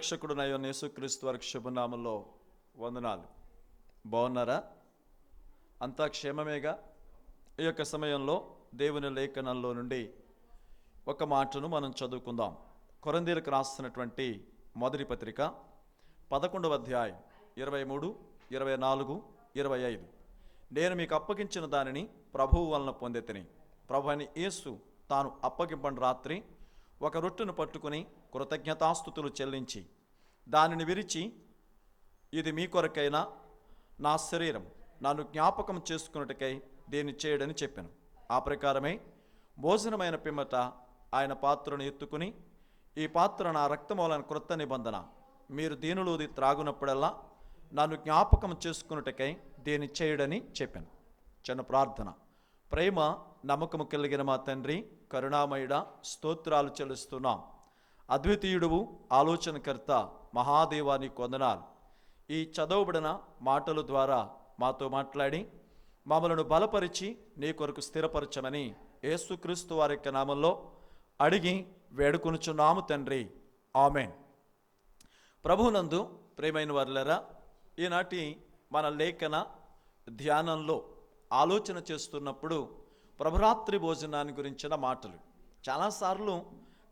రక్షకుడు నయ్యో యేసుక్రీస్తు వారి శుభనామంలో వందనాలు. బాగున్నారా? అంతా క్షేమమేగా? ఈ యొక్క సమయంలో దేవుని లేఖనంలో నుండి ఒక మాటను మనం చదువుకుందాం. కొరందీలకు రాస్తున్నటువంటి మొదటి పత్రిక పదకొండవ అధ్యాయం ఇరవై మూడు ఇరవై నాలుగు ఇరవై ఐదు. నేను మీకు అప్పగించిన దానిని ప్రభువు వలన పొందెతిని. ప్రభు అని యేసు తాను అప్పగింపని రాత్రి ఒక రొట్టెను పట్టుకుని కృతజ్ఞతాస్థుతులు చెల్లించి దానిని విరిచి ఇది మీ కొరకైనా నా శరీరం నన్ను జ్ఞాపకం చేసుకున్నట్టుకై దీన్ని చేయడని చెప్పాను. ఆ ప్రకారమే భోజనమైన పిమ్మట ఆయన పాత్రను ఎత్తుకుని ఈ పాత్ర నా రక్తమూలన క్రొత్త నిబంధన. మీరు దీనిలోది త్రాగునప్పుడల్లా నన్ను జ్ఞాపకం చేసుకున్నట్టుకై దీన్ని చేయడని చెప్పాను. చిన్న ప్రార్థన. ప్రేమ నమ్మకము కలిగిన మా తండ్రి కరుణామయుడ స్తోత్రాలు చెల్లిస్తున్నాం. అద్వితీయుడువు ఆలోచనకర్త మహాదేవాని కొందనాలు. ఈ చదవబడిన మాటల ద్వారా మాతో మాట్లాడి మమ్మలను బలపరిచి నీ కొరకు స్థిరపరచమని యేసుక్రీస్తు వారి యొక్క నామంలో అడిగి వేడుకొనుచున్నాము తండ్రి. ఆమెన్. ప్రభునందు ప్రేమైన వర్లరా ఈనాటి మన లేఖన ధ్యానంలో ఆలోచన చేస్తున్నప్పుడు ప్రభురాత్రి భోజనాన్ని గురించిన మాటలు. చాలాసార్లు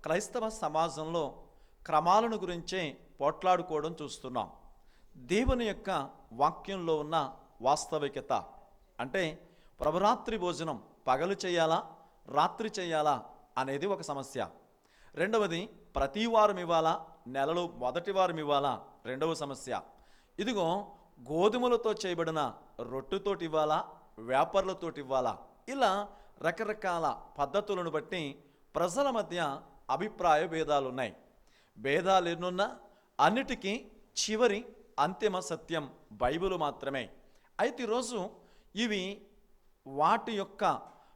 క్రైస్తవ సమాజంలో క్రమాలను గురించే పోట్లాడుకోవడం చూస్తున్నాం. దేవుని యొక్క వాక్యంలో ఉన్న వాస్తవికత. అంటే ప్రభురాత్రి భోజనం పగలు చేయాలా రాత్రి చేయాలా అనేది ఒక సమస్య. రెండవది ప్రతి వారం ఇవ్వాలా నెలలో మొదటి వారం ఇవ్వాలా రెండవ సమస్య. ఇదిగో గోధుమలతో చేయబడిన రొట్టెతోటి ఇవ్వాలా వ్యాపారులతోటి ఇవ్వాలా ఇలా రకరకాల పద్ధతులను బట్టి ప్రజల మధ్య అభిప్రాయ భేదాలు ఉన్నాయి భేదాలు ఎన్నున్నా అన్నిటికీ చివరి అంతిమ సత్యం బైబిల్ మాత్రమే. అయితే ఈరోజు ఇవి వాటి యొక్క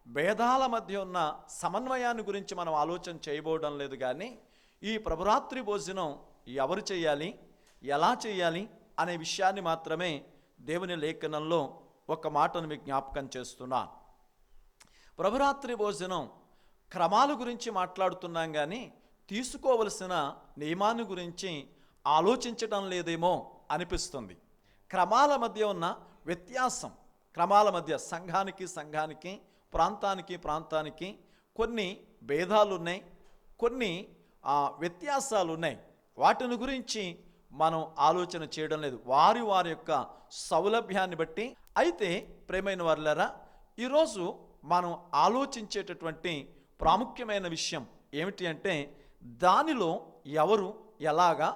భేదాల మధ్య ఉన్న సమన్వయాన్ని గురించి మనం ఆలోచన చేయబోవడం లేదు కానీ ఈ ప్రభురాత్రి భోజనం ఎవరు చేయాలి ఎలా చేయాలి అనే విషయాన్ని మాత్రమే దేవుని లేఖనంలో ఒక మాటను మీకు జ్ఞాపకం చేస్తున్నాను ప్రభురాత్రి భోజనం క్రమాల గురించి మాట్లాడుతున్నాం కానీ తీసుకోవలసిన నియమాన్ని గురించి ఆలోచించటం లేదేమో అనిపిస్తుంది. క్రమాల మధ్య ఉన్న వ్యత్యాసం క్రమాల మధ్య సంఘానికి సంఘానికి ప్రాంతానికి ప్రాంతానికి కొన్ని భేదాలు ఉన్నాయి కొన్ని ఆ, వ్యత్యాసాలు ఉన్నాయి వాటిని గురించి మనం ఆలోచన చేయడం లేదు. వారి వారి యొక్క సౌలభ్యాన్ని బట్టి. అయితే ప్రేమైన వారులరా ఈరోజు మనం ఆలోచించేటటువంటి ప్రాముఖ్యమైన విషయం ఏమిటి అంటే దానిలో ఎవరు ఎలాగా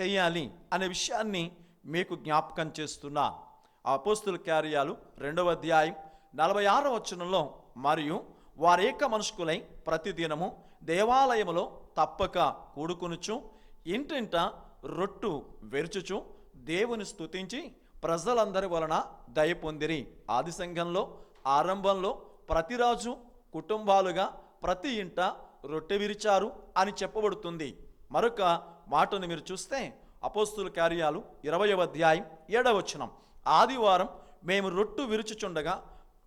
చేయాలి అనే విషయాన్ని మీకు జ్ఞాపకం చేస్తున్నా అపోస్తుల కార్యాలు రెండవ అధ్యాయం నలభై ఆరో వచనంలో మరియు వారేక మనుషుకులై ప్రతిదినము దేవాలయములో తప్పక కూడుకునుచు ఇంటింట రొట్టు వెరుచుచు దేవుని స్తుతించి ప్రజలందరి వలన దయ పొందిరి. ఆది సంఘంలో ఆరంభంలో ప్రతి రాజు కుటుంబాలుగా ప్రతి ఇంట రొట్టె విరిచారు అని చెప్పబడుతుంది. మరొక మాటను మీరు చూస్తే అపోస్తుల కార్యాలు ఇరవయవ అధ్యాయం ఏడవచనం ఆదివారం మేము రొట్టు విరుచుచుండగా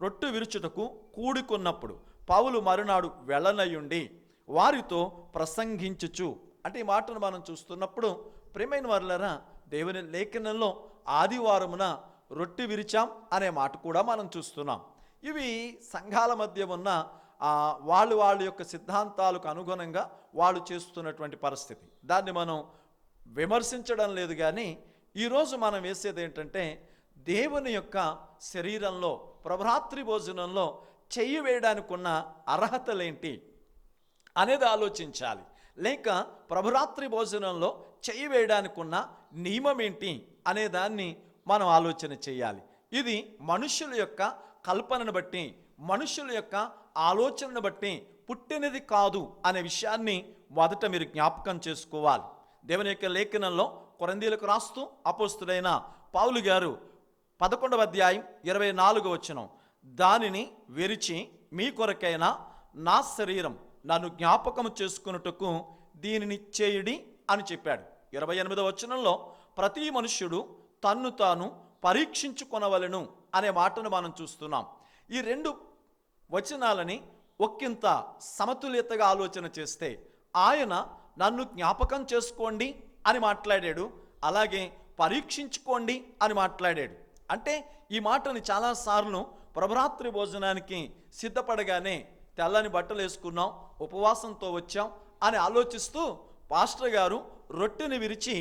రొట్టు విరుచుటకు కూడుకున్నప్పుడు పౌలు మరునాడు వెళ్ళనయ్యుండి వారితో ప్రసంగించుచు. అంటే ఈ మాటను మనం చూస్తున్నప్పుడు ప్రేమైన వారులరా దేవుని లేఖనంలో ఆదివారమున రొట్టి విరిచాం అనే మాట కూడా మనం చూస్తున్నాం. ఇవి సంఘాల మధ్య ఉన్న వాళ్ళు వాళ్ళ యొక్క సిద్ధాంతాలకు అనుగుణంగా వాళ్ళు చేస్తున్నటువంటి పరిస్థితి. దాన్ని మనం విమర్శించడం లేదు కానీ ఈరోజు మనం వేసేది ఏంటంటే దేవుని యొక్క శరీరంలో ప్రభరాత్రి భోజనంలో చెయ్యి వేయడానికి ఉన్న అర్హతలేంటి అనేది ఆలోచించాలి. లేక ప్రభురాత్రి భోజనంలో చెయ్యి వేయడానికి ఉన్న నియమం ఏంటి అనే దాన్ని మనం ఆలోచన చేయాలి. ఇది మనుషుల యొక్క కల్పనను బట్టి మనుషుల యొక్క ఆలోచనను బట్టి పుట్టినది కాదు అనే విషయాన్ని మొదట మీరు జ్ఞాపకం చేసుకోవాలి. దేవుని యొక్క లేఖనంలో కొరందీలకు రాస్తూ అపోస్తుడైన పావులు గారు పదకొండవ అధ్యాయం ఇరవై నాలుగు వచనం దానిని విరిచి మీ కొరకైనా నా శరీరం నన్ను జ్ఞాపకం చేసుకున్నట్టుకు దీనిని చేయుడి అని చెప్పాడు. ఇరవై ఎనిమిదవ వచనంలో ప్రతి మనుష్యుడు తన్ను తాను పరీక్షించుకొనవలెను. అనే మాటను మనం చూస్తున్నాం. ఈ రెండు వచనాలని ఒక్కింత సమతుల్యతగా ఆలోచన చేస్తే ఆయన నన్ను జ్ఞాపకం చేసుకోండి అని మాట్లాడాడు అలాగే పరీక్షించుకోండి అని మాట్లాడాడు. అంటే ఈ మాటని చాలాసార్లు ప్రభరాత్రి భోజనానికి సిద్ధపడగానే తెల్లని బట్టలు వేసుకున్నాం ఉపవాసంతో వచ్చాం అని ఆలోచిస్తూ పాస్టర్ గారు రొట్టెని విరిచి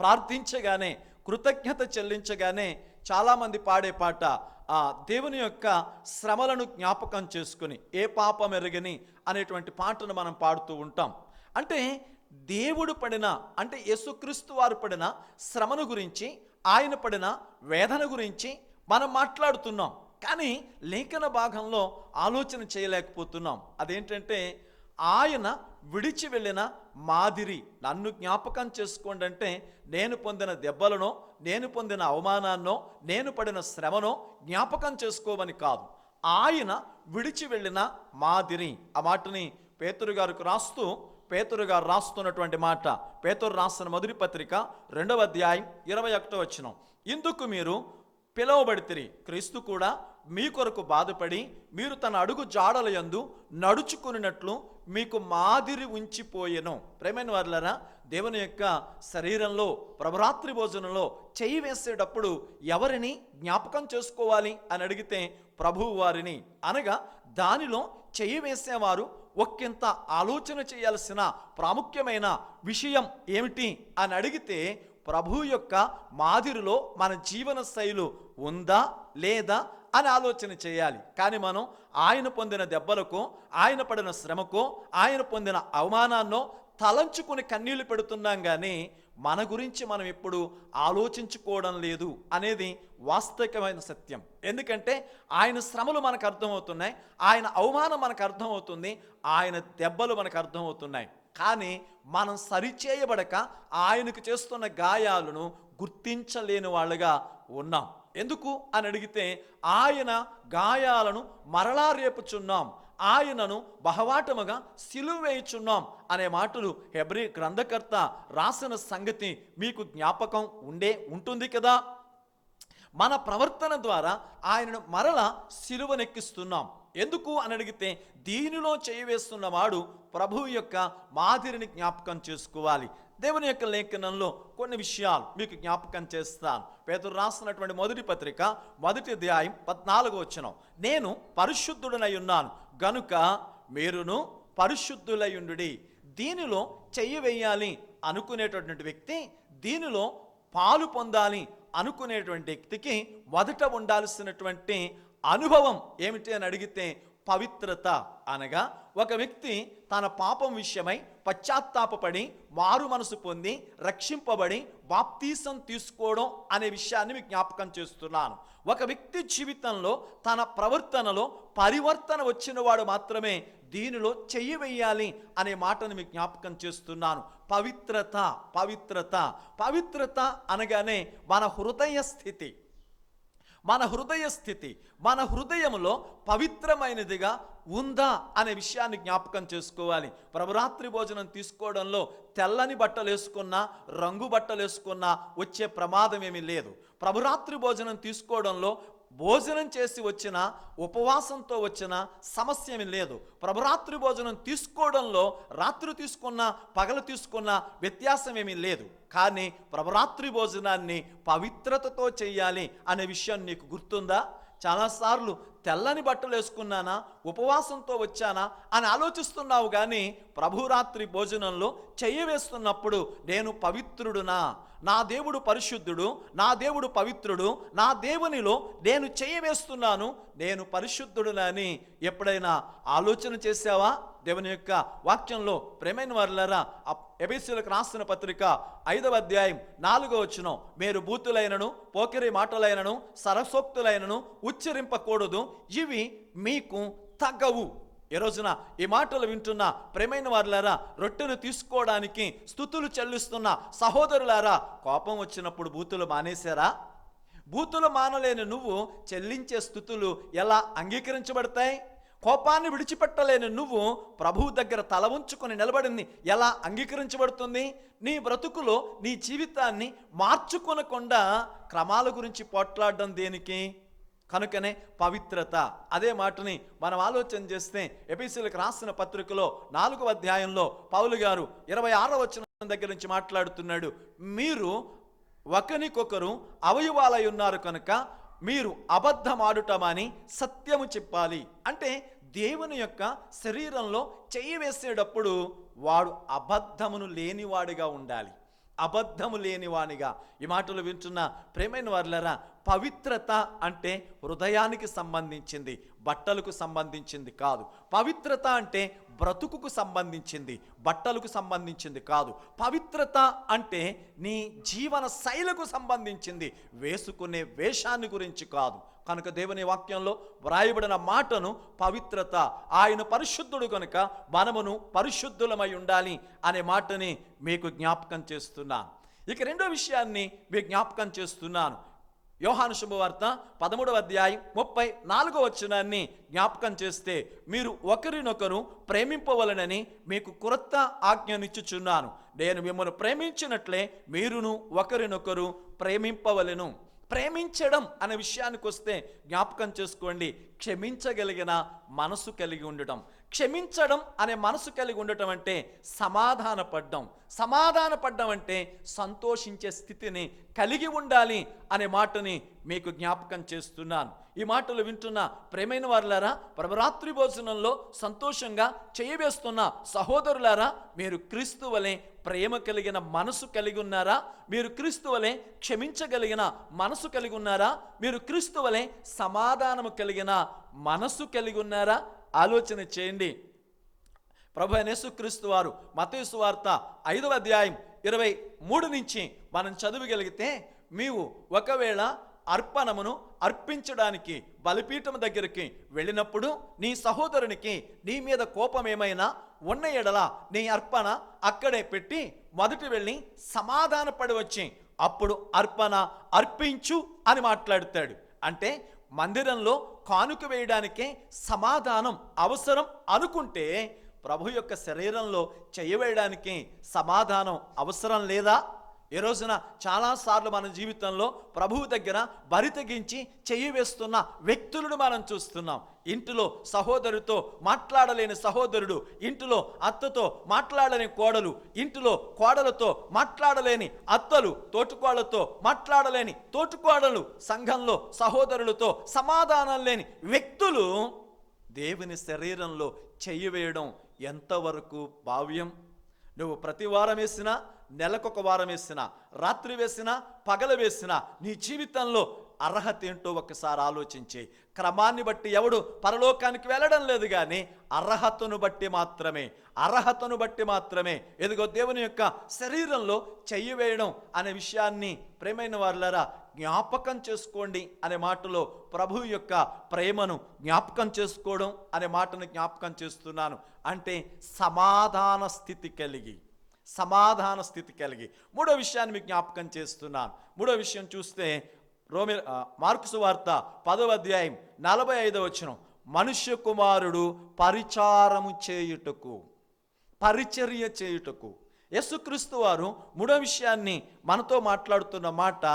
ప్రార్థించగానే కృతజ్ఞత చెల్లించగానే చాలామంది పాడే పాట ఆ దేవుని యొక్క శ్రమలను జ్ఞాపకం చేసుకుని ఏ పాపం ఎరగని అనేటువంటి పాటను మనం పాడుతూ ఉంటాం. అంటే దేవుడు పడిన అంటే యేసుక్రీస్తు వారు పడిన శ్రమను గురించి ఆయన పడిన వేదన గురించి మనం మాట్లాడుతున్నాం. కానీ లేఖన భాగంలో ఆలోచన చేయలేకపోతున్నాం. అదేంటంటే ఆయన విడిచి వెళ్ళిన మాదిరి నన్ను జ్ఞాపకం చేసుకోండి అంటే నేను పొందిన దెబ్బలనో నేను పొందిన అవమానాన్నో నేను పడిన శ్రమనో జ్ఞాపకం చేసుకోమని కాదు. ఆయన విడిచి వెళ్ళిన మాదిరి. ఆ మాటని పేతురు గారికి రాస్తూ పేతురు గారు రాస్తున్నటువంటి మాట పేతురు రాసిన మొదటి పత్రిక రెండవ అధ్యాయం ఇరవై ఒకటో వచ్చిన ఇందుకు మీరు పిలువబడితిరి. క్రీస్తు కూడా మీ కొరకు బాధపడి మీరు తన అడుగు జాడల యందు నడుచుకున్నట్లు మీకు మాదిరి ఉంచిపోయెను. ప్రేమైన వారులరా దేవుని యొక్క శరీరంలో ప్రభరాత్రి భోజనంలో చేయి వేసేటప్పుడు ఎవరిని జ్ఞాపకం చేసుకోవాలి అని అడిగితే ప్రభువు వారిని అనగా దానిలో చేయి వేసేవారు ఒక్కింత ఆలోచన చేయాల్సిన ప్రాముఖ్యమైన విషయం ఏమిటి అని అడిగితే ప్రభు యొక్క మాదిరిలో మన జీవన శైలు ఉందా లేదా అని ఆలోచన చేయాలి. కానీ మనం ఆయన పొందిన దెబ్బలకు ఆయన పడిన శ్రమకు ఆయన పొందిన అవమానాన్నో తలంచుకుని కన్నీళ్ళు పెడుతున్నాం కానీ మన గురించి మనం ఎప్పుడు ఆలోచించుకోవడం లేదు అనేది వాస్తవికమైన సత్యం. ఎందుకంటే ఆయన శ్రమలు మనకు అర్థమవుతున్నాయి ఆయన అవమానం మనకు అర్థమవుతుంది ఆయన దెబ్బలు మనకు అర్థమవుతున్నాయి. కానీ మనం సరిచేయబడక ఆయనకు చేస్తున్న గాయాలను గుర్తించలేని వాళ్ళుగా ఉన్నాం. ఎందుకు అని అడిగితే ఆయన గాయాలను మరలా రేపుచున్నాం ఆయనను బహవాటముగా సిలువేయుచున్నాం అనే మాటలు హెబ్రి గ్రంథకర్త రాసిన సంగతి మీకు జ్ఞాపకం ఉండే ఉంటుంది కదా? మన ప్రవర్తన ద్వారా ఆయనను మరల సిలువనెక్కిస్తున్నాం. ఎందుకు అని అడిగితే దీనిలో చేయవేస్తున్నవాడు ప్రభు యొక్క మాదిరిని జ్ఞాపకం చేసుకోవాలి. దేవుని యొక్క లేఖనంలో కొన్ని విషయాలు మీకు జ్ఞాపకం చేస్తాను. పేదరు రాసినటువంటి మొదటి పత్రిక మొదటి అధ్యాయం పద్నాలుగు వచ్చిన నేను పరిశుద్ధుడనై ఉన్నాను. గనుక మీరును పరిశుద్ధులయుండుడి దీనిలో చెయ్యవేయాలి అనుకునేటటువంటి వ్యక్తి దీనిలో పాలు పొందాలి అనుకునేటువంటి వ్యక్తికి మొదట ఉండాల్సినటువంటి అనుభవం ఏమిటి అని అడిగితే పవిత్రత అనగా ఒక వ్యక్తి తన పాపం విషయమై పశ్చాత్తాపడి మారు మనసు పొంది రక్షింపబడి బాప్తీసం తీసుకోవడం అనే విషయాన్ని మీకు జ్ఞాపకం చేస్తున్నాను. ఒక వ్యక్తి జీవితంలో తన ప్రవర్తనలో పరివర్తన వచ్చినవాడు మాత్రమే దీనిలో చెయ్యి వేయాలి అనే మాటను మీకు జ్ఞాపకం చేస్తున్నాను. పవిత్రత పవిత్రత పవిత్రత అనగానే మన హృదయ స్థితి. మన హృదయ స్థితి మన హృదయంలో పవిత్రమైనదిగా ఉందా అనే విషయాన్ని జ్ఞాపకం చేసుకోవాలి. ప్రభురాత్రి భోజనం తీసుకోవడంలో తెల్లని బట్టలు వేసుకున్నా రంగు బట్టలు వేసుకున్నా వచ్చే ప్రమాదం ఏమీ లేదు. ప్రభురాత్రి భోజనం తీసుకోవడంలో భోజనం చేసి వచ్చిన ఉపవాసంతో వచ్చిన సమస్య ఏమీ లేదు. ప్రభురాత్రి భోజనం తీసుకోవడంలో రాత్రి తీసుకున్న పగలు తీసుకున్న వ్యత్యాసం ఏమీ లేదు. కానీ ప్రభురాత్రి భోజనాన్ని పవిత్రతతో చేయాలి అనే విషయం నీకు గుర్తుందా? చాలాసార్లు తెల్లని బట్టలు వేసుకున్నానా ఉపవాసంతో వచ్చానా అని ఆలోచిస్తున్నావు కానీ ప్రభురాత్రి భోజనంలో చెయ్యి వేస్తున్నప్పుడు నేను పవిత్రుడునా? నా దేవుడు పరిశుద్ధుడు నా దేవుడు పవిత్రుడు నా దేవునిలో నేను చేయవేస్తున్నాను నేను పరిశుద్ధుడునని ఎప్పుడైనా ఆలోచన చేసావా దేవుని యొక్క వాక్యంలో ప్రేమైన వారులరా ఎబిసిలకు రాసిన పత్రిక ఐదవ అధ్యాయం నాలుగో వచ్చిన మీరు బూతులైనను పోకిరి మాటలైనను సరసోక్తులైనను ఉచ్చరింపకూడదు ఇవి మీకు తగ్గవు. ఈ రోజున ఈ మాటలు వింటున్న ప్రేమైన వారులారా రొట్టెను తీసుకోవడానికి స్థుతులు చెల్లిస్తున్న సహోదరులారా కోపం వచ్చినప్పుడు బూతులు మానేశారా? బూతులు మానలేని నువ్వు చెల్లించే స్థుతులు ఎలా అంగీకరించబడతాయి? కోపాన్ని విడిచిపెట్టలేని నువ్వు ప్రభువు దగ్గర తల ఉంచుకొని నిలబడింది ఎలా అంగీకరించబడుతుంది? నీ బ్రతుకులో నీ జీవితాన్ని మార్చుకొనకుండా క్రమాల గురించి పోట్లాడడం దేనికి? కనుకనే పవిత్రత. అదే మాటని మనం ఆలోచన చేస్తే ఎపిసిలకు రాసిన పత్రికలో నాలుగవ అధ్యాయంలో పౌలు గారు ఇరవై ఆరో వచ్చిన దగ్గర నుంచి మాట్లాడుతున్నాడు. మీరు ఒకరికొకరు అవయవాలై ఉన్నారు కనుక మీరు అబద్ధమాడుటమని సత్యము చెప్పాలి. అంటే దేవుని యొక్క శరీరంలో చెయ్యి వేసేటప్పుడు వాడు అబద్ధమును లేనివాడిగా ఉండాలి. అబద్ధము లేనివానిగా ఈ మాటలు వింటున్న ప్రేమైన వారులరా పవిత్రత అంటే హృదయానికి సంబంధించింది బట్టలకు సంబంధించింది కాదు. పవిత్రత అంటే బ్రతుకుకు సంబంధించింది బట్టలకు సంబంధించింది కాదు. పవిత్రత అంటే నీ జీవన శైలకు సంబంధించింది వేసుకునే వేషాన్ని గురించి కాదు. కనుక దేవుని వాక్యంలో వ్రాయబడిన మాటను పవిత్రత ఆయన పరిశుద్ధుడు కనుక మనమును పరిశుద్ధులమై ఉండాలి అనే మాటని మీకు జ్ఞాపకం చేస్తున్నాను. ఇక రెండో విషయాన్ని మీకు జ్ఞాపకం చేస్తున్నాను. యోహాను శుభవార్త పదమూడవ అధ్యాయం ముప్పై నాలుగో వచనాన్ని జ్ఞాపకం చేస్తే మీరు ఒకరినొకరు ప్రేమింపవలనని మీకు క్రొత్త ఆజ్ఞనిచ్చుచున్నాను. నేను మిమ్మల్ని ప్రేమించినట్లే మీరును ఒకరినొకరు ప్రేమింపవలెను. ప్రేమించడం అనే విషయానికి వస్తే జ్ఞాపకం చేసుకోండి. క్షమించగలిగిన మనసు కలిగి ఉండటం. క్షమించడం అనే మనసు కలిగి ఉండటం అంటే సమాధానపడ్డం. సమాధానపడ్డం అంటే సంతోషించే స్థితిని కలిగి ఉండాలి అనే మాటని మీకు జ్ఞాపకం చేస్తున్నాను. ఈ మాటలు వింటున్న ప్రేమైన వారులారా ప్రభరాత్రి భోజనంలో సంతోషంగా చేయవేస్తున్న సహోదరులారా మీరు క్రీస్తు వలె ప్రేమ కలిగిన మనసు కలిగి ఉన్నారా? మీరు క్రీస్తు వలె క్షమించగలిగిన మనసు కలిగి ఉన్నారా? మీరు క్రీస్తు వలె సమాధానము కలిగిన మనసు కలిగి ఉన్నారా? ఆలోచన చేయండి. ప్రభు అయిన యేసుక్రీస్తు వారు మతేసు వార్త ఐదవ అధ్యాయం ఇరవై మూడు నుంచి మనం చదువుగలిగితే మీవు ఒకవేళ అర్పణమును అర్పించడానికి బలిపీఠం దగ్గరికి వెళ్ళినప్పుడు నీ సహోదరునికి నీ మీద కోపం ఏమైనా ఉన్న ఎడల నీ అర్పణ అక్కడే పెట్టి మొదటి వెళ్ళి సమాధానపడి వచ్చి అప్పుడు అర్పణ అర్పించు అని మాట్లాడుతాడు. అంటే మందిరంలో కానుక వేయడానికే సమాధానం అవసరం అనుకుంటే ప్రభు యొక్క శరీరంలో చేయవేయడానికి సమాధానం అవసరం లేదా? ఈ రోజున చాలాసార్లు మన జీవితంలో ప్రభువు దగ్గర బరి తెగించి చెయ్యి వేస్తున్న వ్యక్తులను మనం చూస్తున్నాం. ఇంటిలో సహోదరుతో మాట్లాడలేని సహోదరుడు ఇంటిలో అత్తతో మాట్లాడలేని కోడలు ఇంటిలో కోడలతో మాట్లాడలేని అత్తలు తోటికోడలతో మాట్లాడలేని తోటికోడలు సంఘంలో సహోదరులతో సమాధానం లేని వ్యక్తులు దేవుని శరీరంలో చెయ్యి వేయడం ఎంతవరకు భావ్యం? నువ్వు ప్రతి వారం వేసినా నెలకొక వారం వేసినా రాత్రి వేసినా పగల వేసినా నీ జీవితంలో అర్హత ఏంటో ఒకసారి ఆలోచించి. క్రమాన్ని బట్టి ఎవడు పరలోకానికి వెళ్ళడం లేదు కానీ అర్హతను బట్టి మాత్రమే అర్హతను బట్టి మాత్రమే. ఎదుగో దేవుని యొక్క శరీరంలో చెయ్యి వేయడం అనే విషయాన్ని ప్రేమైన వారులరా జ్ఞాపకం చేసుకోండి అనే మాటలో ప్రభు యొక్క ప్రేమను జ్ఞాపకం చేసుకోవడం అనే మాటను జ్ఞాపకం చేస్తున్నాను. అంటే సమాధాన స్థితి కలిగి. సమాధాన స్థితి కలిగి. మూడో విషయాన్ని మీకు జ్ఞాపకం చేస్తున్నాను. మూడో విషయం చూస్తే రోమి ఆ, మార్కుసు వార్త పదవ అధ్యాయం నలభై ఐదవ వచనం. మనుష్య కుమారుడు పరిచారము చేయుటకు పరిచర్య చేయుటకు. యేసుక్రీస్తు వారు మూడో విషయాన్ని మనతో మాట్లాడుతున్న మాట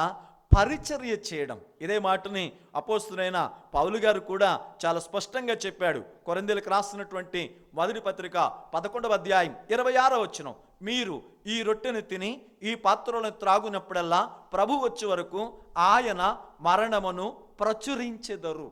పరిచర్య చేయడం. ఇదే మాటని అపోస్తునైన పౌలు గారు కూడా చాలా స్పష్టంగా చెప్పాడు. కొరందెలకు రాసినటువంటి మొదటి పత్రిక పదకొండవ అధ్యాయం ఇరవై ఆరో వచ్చిన మీరు ఈ రొట్టెను తిని ఈ పాత్రలను త్రాగునప్పుడల్లా ప్రభు వచ్చే వరకు ఆయన మరణమును ప్రచురించెదరు.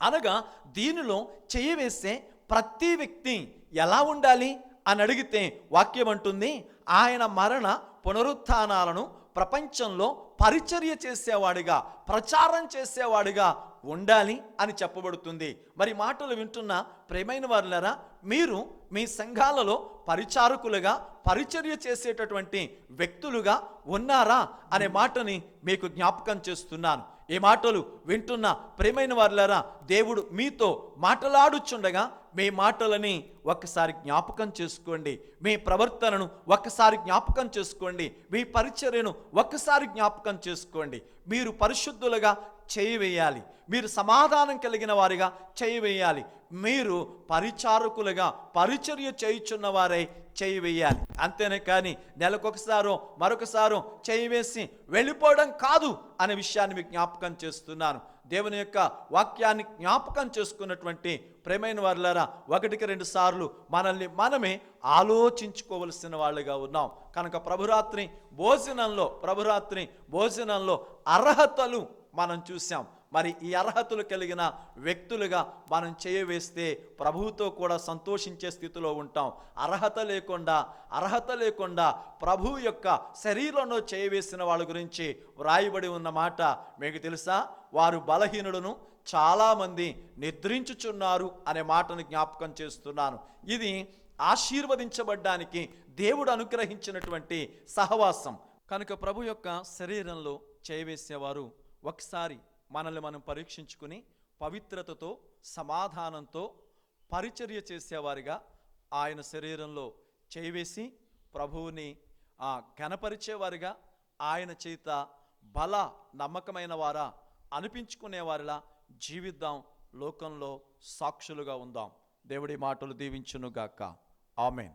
అనగా దీనిలో చేయవేసే ప్రతి వ్యక్తి ఎలా ఉండాలి అని అడిగితే వాక్యం అంటుంది ఆయన మరణ పునరుత్నాలను ప్రపంచంలో పరిచర్య చేసేవాడిగా ప్రచారం చేసేవాడిగా ఉండాలి అని చెప్పబడుతుంది. మరి మాటలు వింటున్న ప్రేమైన వారులరా మీరు మీ సంఘాలలో పరిచారకులుగా పరిచర్య చేసేటటువంటి వ్యక్తులుగా ఉన్నారా అనే మాటని మీకు జ్ఞాపకం చేస్తున్నాను. ఈ మాటలు వింటున్న ప్రేమైన వారులరా దేవుడు మీతో మాటలాడుచుండగా మీ మాటలని ఒక్కసారి జ్ఞాపకం చేసుకోండి. మీ ప్రవర్తనను ఒక్కసారి జ్ఞాపకం చేసుకోండి. మీ పరిచర్యను ఒక్కసారి జ్ఞాపకం చేసుకోండి. మీరు పరిశుద్ధులుగా చేయి వేయాలి. మీరు సమాధానం కలిగిన వారిగా చేయి వేయాలి. మీరు పరిచారకులుగా పరిచర్య చేయుచున్న వారై చేయి వేయాలి. అంతేనే కానీ నెలకొకసారో మరొకసారో చేయి వేసి వెళ్ళిపోవడం కాదు అనే విషయాన్ని మీకు జ్ఞాపకం చేస్తున్నాను. దేవుని యొక్క వాక్యాన్ని జ్ఞాపకం చేసుకున్నటువంటి ప్రేమైన వారులారా ఒకటికి రెండు సార్లు మనల్ని మనమే ఆలోచించుకోవలసిన వాళ్ళుగా ఉన్నాం. కనుక ప్రభురాత్రి భోజనంలో ప్రభురాత్రి భోజనంలో అర్హతలు మనం చూసాం మరి ఈ అర్హతలు కలిగిన వ్యక్తులుగా మనం చేయవేస్తే ప్రభువుతో కూడా సంతోషించే స్థితిలో ఉంటాం. అర్హత లేకుండా అర్హత లేకుండా ప్రభు యొక్క శరీరంలో చేయవేసిన వాళ్ళ గురించి వ్రాయబడి ఉన్న మాట మీకు తెలుసా? వారు బలహీనులను చాలామంది నిద్రించుచున్నారు అనే మాటను జ్ఞాపకం చేస్తున్నాను. ఇది ఆశీర్వదించబడ్డానికి దేవుడు అనుగ్రహించినటువంటి సహవాసం. కనుక ప్రభు యొక్క శరీరంలో చేయవేసేవారు ఒకసారి మనల్ని మనం పరీక్షించుకుని పవిత్రతతో సమాధానంతో పరిచర్య చేసేవారిగా ఆయన శరీరంలో చేవేసి ప్రభువుని ఆ, ఘనపరిచేవారిగా ఆయన చేత బల నమ్మకమైన వారా అనిపించుకునేవారిలా జీవిద్దాం లోకంలో సాక్షులుగా ఉందాం. దేవుడి మాటలు దీవించునుగాక. ఆమెన్.